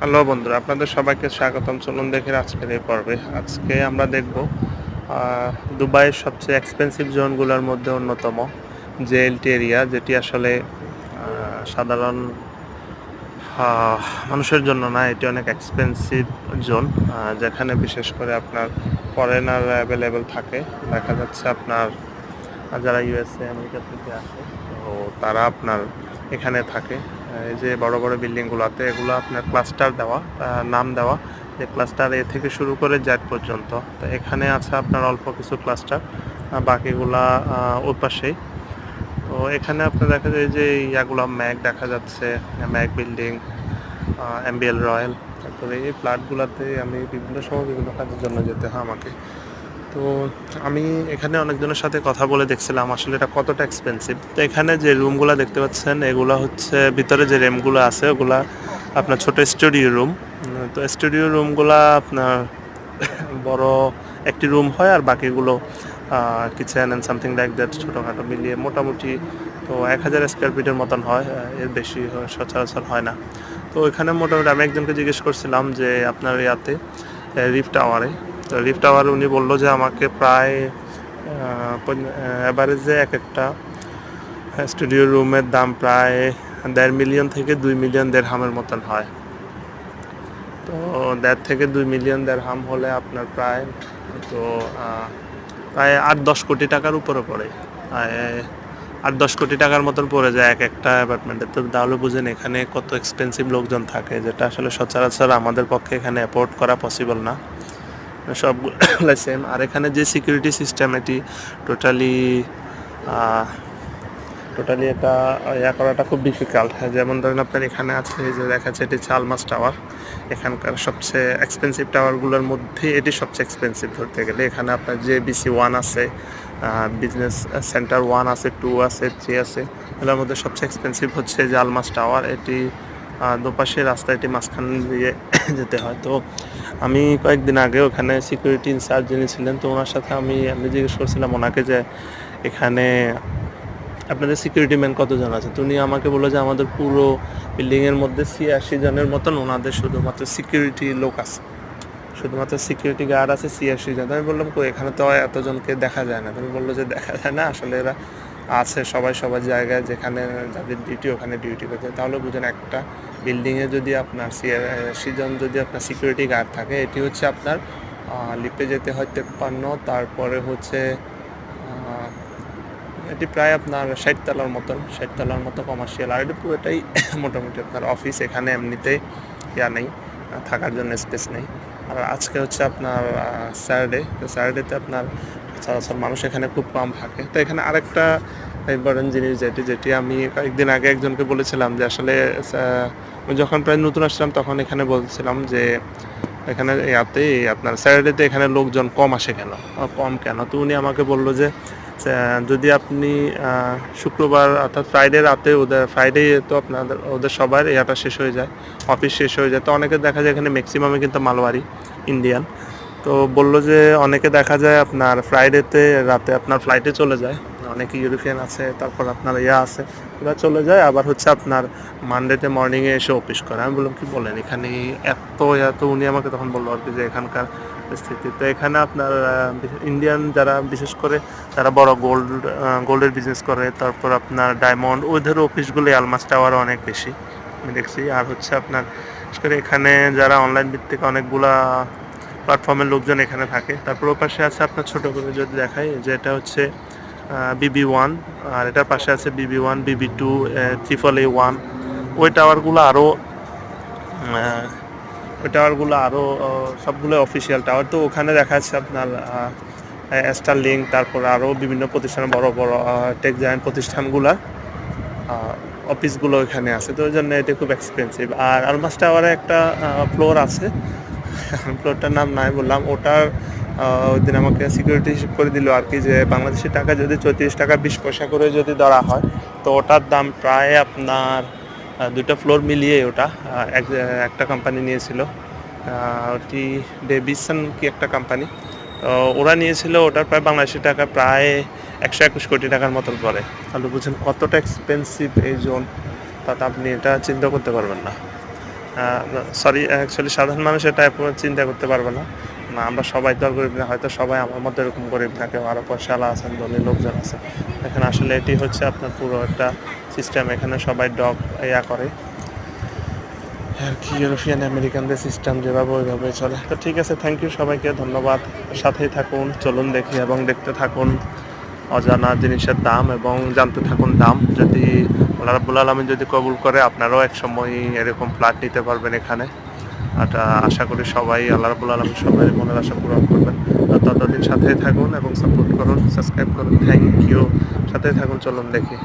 Hello বন্ধুরা, আপনাদের সবাইকে স্বাগতম। চলুন দেখে আজকের এই পর্বে। আজকে আমরা দেখব দুবাইয়ের সবচেয়ে এক্সপেন্সিভ জোনগুলোর মধ্যে অন্যতম জেএলটি এরিয়া, যেটি আসলে সাধারণ মানুষের জন্য না, এটি অনেক এক্সপেন্সিভ জোন যেখানে বিশেষ করে আপনার ফরেনার অ্যাভেলেবেল থাকে। দেখা যাচ্ছে আপনার, যারা ইউএসএ আমেরিকা থেকে আসে, তো তারা আপনার এখানে থাকে। এই যে বড় বড় বিল্ডিংগুলোতে এগুলো আপনার ক্লাস্টার দেওয়া নাম দেওয়া। যে ক্লাস্টার এ থেকে শুরু করে জেড পর্যন্ত। তো এখানে আছে আপনার অল্প কিছু ক্লাস্টার বাকিগুলা ওই পাশেই তো এখানে আপনার দেখা যায় যে ইয়াগুলো ম্যাক দেখা যাচ্ছে ম্যাক বিল্ডিং এমবিএল রয়্যাল। তারপরে এই ফ্ল্যাটগুলোতে আমি বিভিন্ন সময় বিভিন্ন কাজের জন্য যেতে হয় আমাকে। তো আমি এখানে অনেকজনের সাথে কথা বলে দেখছিলাম, আসলে এটা কতটা এক্সপেন্সিভ তো এখানে যে রুমগুলো দেখতে পাচ্ছেন, এগুলো হচ্ছে ভিতরে যে রেমগুলো আছে, ওগুলা আপনার ছোট স্টুডিও রুম তো স্টুডিও রুমগুলা আপনার বড় একটি রুম হয় আর বাকিগুলো kitchen and something like that ছোটোখাটো মিলিয়ে মোটামুটি তো এক হাজার স্কোয়ার ফিটের মতন হয় এর বেশি সচরাচর হয় না। তো এখানে মোটামুটি আমি একজনকে জিজ্ঞেস করছিলাম যে আপনার ইয়াতে রিফ টাওয়ারে তো রিফ টাওয়ারে উনি বলল যে আমাকে প্রায় অ্যাভারেজে এক একটা স্টুডিও রুমের দাম প্রায় দেড় মিলিয়ন থেকে দুই মিলিয়ন দেড় হামের মতন হয়। তো দেড় থেকে দুই মিলিয়ন দেড় হাম হলে আপনার প্রায়, তো প্রায় আট দশ কোটি টাকার উপরে পড়ে। আট দশ কোটি টাকার মতন পড়ে যায় এক একটা অ্যাপার্টমেন্টে তো তাহলে বুঝেন এখানে কত এক্সপেন্সিভ লোকজন থাকে, যেটা আসলে সচরাচর আমাদের পক্ষে এখানে অ্যাফোর্ড করা পসিবল না। সবগুলো সেম আর এখানে যে সিকিউরিটি সিস্টেম এটি টোটালি টোটালি এটা, ইয়া করাটা খুব ডিফিকাল্ট যেমন ধরেন আপনার এখানে আছে যে দেখা যাচ্ছে এটি চালমাস টাওয়ার এখানকার সবচেয়ে এক্সপেন্সিভ টাওয়ারগুলোর মধ্যে এটি সবচেয়ে এক্সপেন্সিভ ধরতে গেলে। এখানে আপনার যে B C one business centre one আছে টু আছে থ্রি আছে, এগুলোর মধ্যে সবচেয়ে এক্সপেন্সিভ হচ্ছে যে আলমাস টাওয়ার এটি দুপাশে রাস্তা এটি মাঝখান দিয়ে যেতে হয়। তো আমি কয়েকদিন আগে ওখানে সিকিউরিটি ইনচার্জ যিনি ছিলেন, তো ওনার সাথে আমি আমি জিজ্ঞেস করছিলাম ওনাকে যে এখানে আপনাদের সিকিউরিটি ম্যান কতজন আছে? তো উনি আমাকে বলল যে আমাদের পুরো বিল্ডিংয়ের মধ্যে ছিয়াশি জনের মতন ওনাদের শুধুমাত্র সিকিউরিটি লোক আছে। শুধুমাত্র সিকিউরিটি গার্ড আছে, ছিয়াশি জন। আমি বললাম, কই, এখানে তো এতজনকে দেখা যায় না। তুমি বলল যে, দেখা যায় না, আসলে এরা আছে সবাই সবার জায়গায় যেখানে যাদের ডিউটি ওখানে ডিউটি করতে তাহলে বুঝেন একটা বিল্ডিংয়ে যদি আপনার সিজন যদি আপনার সিকিউরিটি গার্ড থাকে, এটি হচ্ছে আপনার লিপে যেতে হয় তেপ্পান্ন, তারপরে হচ্ছে এটি প্রায় আপনার ষাট তলার মতন, ষাট মতো কমার্শিয়াল আর এটি পুরোটাই মোটামুটি আপনার অফিস এখানে এমনিতেই ইয়া নেই, থাকার জন্য স্পেস নেই। আর আজকে হচ্ছে আপনার স্যাটারডে তো স্যাটারডেতে আপনার সচরাচর মানুষ এখানে খুব কম থাকে। তো এখানে আরেকটা ইম্পর্টেন্ট জিনিস যেটি যেটি আমি কয়েকদিন আগে একজনকে বলেছিলাম যে আসলে যখন প্রায় নতুন আসলাম তখন এখানে বলছিলাম যে, এখানে ইয়াতে আপনার স্যাটারডেতে এখানে লোকজন কম আসে কেন? কম কেন? তো উনি আমাকে বলল যে যদি আপনি শুক্রবার অর্থাৎ ফ্রাইডে রাতে ওদের ফ্রাইডে তো আপনাদের ওদের সবার ইয়াটা শেষ হয়ে যায় অফিস শেষ হয়ে যায়। তো অনেকে দেখা যায় এখানে ম্যাক্সিমামে কিন্তু মালবাড়ি ইন্ডিয়ান তো বলল যে অনেকে দেখা যায় আপনার ফ্রাইডেতে রাতে আপনার ফ্লাইটে চলে যায়। অনেকে ইউরোপিয়ান আছে, তারপর আপনার ইয়া আছে ওরা চলে যায়। আবার হচ্ছে আপনার মানডেতে মর্নিংয়ে এসে অফিস করে। আমি বললাম, কি বলেন? এখানে এত এত। উনি আমাকে তখন বলল, আর কি যে এখানকার স্থিতি। তো এখানে আপনার ইন্ডিয়ান যারা বিশেষ করে যারা বড় গোল্ড গোল্ডের বিজনেস করে। তারপর আপনার ডায়মন্ড ওদের অফিসগুলো আলমাস টাওয়ার অনেক বেশি, আমি দেখছি। আর হচ্ছে আপনার, বিশেষ করে এখানে যারা অনলাইন ভিত্তিক অনেকগুলা প্ল্যাটফর্মের লোকজন এখানে থাকে। তারপর ওর পাশে আছে আপনার ছোট করে যদি দেখাই যে এটা হচ্ছে বিবি ওয়ান আর এটার পাশে আছে বিবি one Bibi two triple A one ওই টাওয়ারগুলো আরও ওই টাওয়ারগুলো আরও সবগুলো অফিসিয়াল টাওয়ার তো ওখানে দেখা যাচ্ছে আপনার স্টার লিঙ্ক তারপর আরও বিভিন্ন প্রতিষ্ঠান, বড় বড় টেক জায়ান্ট প্রতিষ্ঠানগুলোর অফিসগুলো এখানে আছে। তো ওই জন্য এটা খুব এক্সপেন্সিভ আর আলমাস টাওয়ারে একটা ফ্লোর আছে। ফ্লোরটার নাম নাই বললাম। ওটার ওই দিন আমাকে সিকিউরিটি হিসেব করে দিল আর কি যে বাংলাদেশি টাকা যদি চৌত্রিশ টাকা বিশ পয়সা করে যদি ধরা হয়, তো ওটার দাম প্রায় আপনার দুটো ফ্লোর মিলিয়ে ওটা এক- একটা কোম্পানি নিয়েছিল। ওটি ডেভিসন কি একটা কোম্পানি তো ওরা নিয়েছিল ওটার প্রায় বাংলাদেশি টাকা প্রায় একশো একুশ কোটি টাকার মতন পড়ে। তাহলে বুঝছেন কতটা এক্সপেন্সিভ এই জোন তাতে আপনি এটা চিন্তা করতে পারবেন না। সরি অ্যাকচুয়ালি সাধারণ মানুষ এটা চিন্তা করতে পারবে না। না, আমরা সবাই তো আর গরিব না, হয়তো সবাই আমার মতো এরকম গরিব না, কেউ আরও পয়সাওয়ালা আছেন, ধনী লোকজন আছে। এখানে আসলে এটি হচ্ছে আপনার পুরো একটা সিস্টেম এখানে সবাই ডগ ইয়া করে। আর কি ইউরোপিয়ান আমেরিকানদের সিস্টেম যেভাবে ওইভাবে চলে। তো ঠিক আছে থ্যাংক ইউ সবাইকে, ধন্যবাদ। সাথেই থাকুন, চলুন দেখি এবং দেখতে থাকুন। অজানা জিনিসের দাম এবং জানতে থাকুন দাম। যদি রাব্বুল আলমী যদি কবুল করে, আপনারাও এক সময় এরকম ফ্ল্যাট নিতে পারবেন এখানে। আটা আশা করি সবাই আল্লাহ রাবুল আলম সবাই মনের আশা পূরণ করবেন। ততদিন সাথে থাকুন এবং সাপোর্ট করুন সাবস্ক্রাইব করুন। থ্যাংক ইউ সাথে থাকুন, চলুন দেখি।